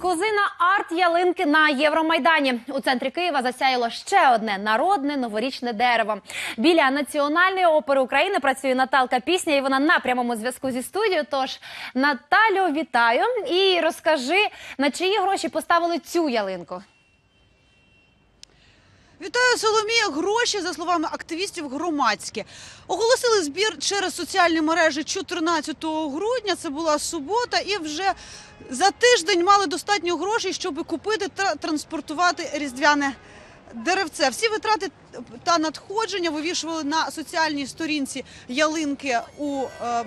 Козина арт-ялинки на Євромайдані. У центрі Києва засяяло ще одне народне новорічне дерево. Біля Національної опери України працює Наталка Пісня, і вона на прямому зв'язку зі студією. Тож, Наталю, вітаю і розкажи, на чиї гроші поставили цю ялинку. Вітаю Соломія. Гроші, за словами активістів, громадські. Оголосили збір через соціальні мережі 14 грудня. Це була субота, і вже за тиждень мали достатньо грошей, щоб купити та транспортувати різдвяне деревце. Всі витрати та надходження вивішували на соціальній сторінці ялинки у. е,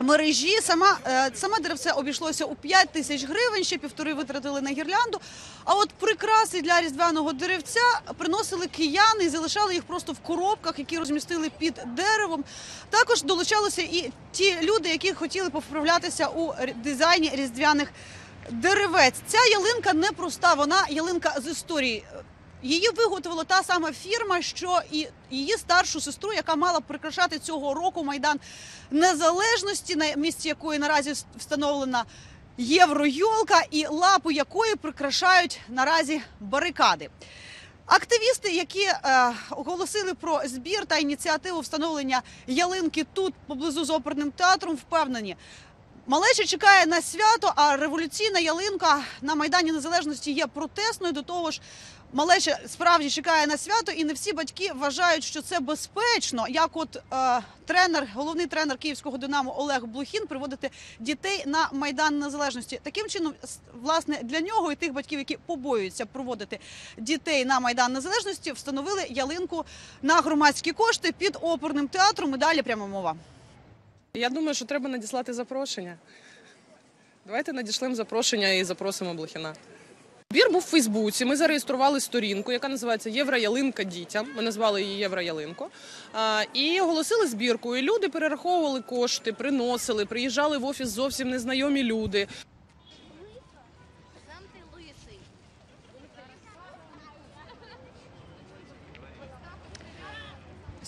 Мережі сама е, саме деревце обійшлося у 5 тисяч гривень, ще півтори витратили на гірлянду. А от прикраси для різдвяного деревця приносили кияни і залишали їх просто в коробках, які розмістили під деревом. Також долучалися і ті люди, які хотіли повправлятися у дизайні різдвяних деревець. Ця ялинка не проста, вона ялинка з історії. Її виготовила та сама фірма, що і її старшу сестру, яка мала прикрашати цього року майдан незалежності, на місці якої наразі встановлена євройолка, і лапу якої прикрашають наразі барикади. Активісти, які е, оголосили про збір та ініціативу встановлення ялинки тут поблизу з оперним театром, впевнені. Малеча чекає на свято, а революційна ялинка на Майдані Незалежності є протестною. До того ж, малеча справді чекає на свято, і не всі батьки вважають, що це безпечно. Як от е, тренер, головний тренер київського динамо Олег Блухін приводити дітей на Майдан Незалежності. Таким чином, власне, для нього і тих батьків, які побоюються проводити дітей на Майдан Незалежності, встановили ялинку на громадські кошти під оперним театром. І далі прямо мова. Я думаю, що треба надіслати запрошення. Давайте надішлемо запрошення і запросимо Блохіна. Бір був в Фейсбуці. Ми зареєстрували сторінку, яка називається Євроялинка дітям. Ми назвали її Євроялинко. І оголосили збірку. І люди перераховували кошти, приносили, приїжджали в офіс зовсім незнайомі люди.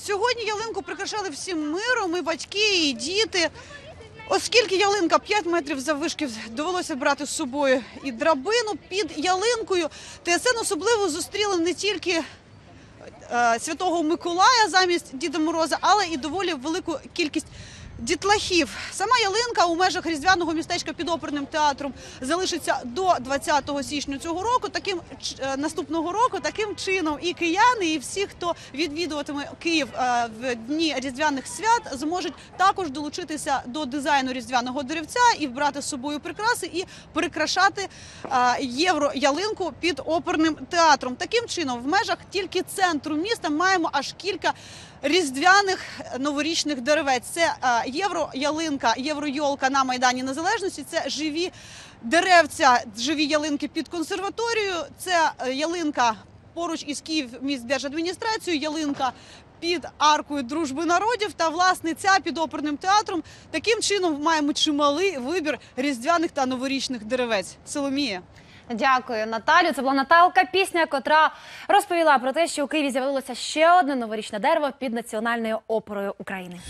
Сьогодні ялинку прикрашали всім миром, і батьки, і діти. Оскільки ялинка 5 метрів заввишки, довелося брати з собою і драбину під ялинкою. ТСН особливо зустріли не тільки е, святого Миколая замість Діда Мороза, але і доволі велику кількість дітлахів. Сама ялинка у межах різдвяного містечка під оперним театром залишиться до 20 січня цього року. Таким е, наступного року, таким чином, і кияни, і всі, хто відвідуватиме Київ е, в дні різдвяних свят, зможуть також долучитися до дизайну різдвяного деревця і брати з собою прикраси і прикрашати е, євро ялинку під оперним театром. Таким чином, в межах тільки центру міста маємо аж кілька різдвяних новорічних деревець. Це євро-ялинка, євро-йолка на Майдані Незалежності. Це живі деревця, живі ялинки під консерваторією. Це е, ялинка поруч із Київ міськдержадміністрацією, ялинка під аркою дружби народів та власне ця під оперним театром. Таким чином маємо чималий вибір різдвяних та новорічних деревець. Соломія. Дякую, Наталю. Це була Наталка Пісня, котра розповіла про те, що у Києві з'явилося ще одне новорічне дерево під Національною оперою України.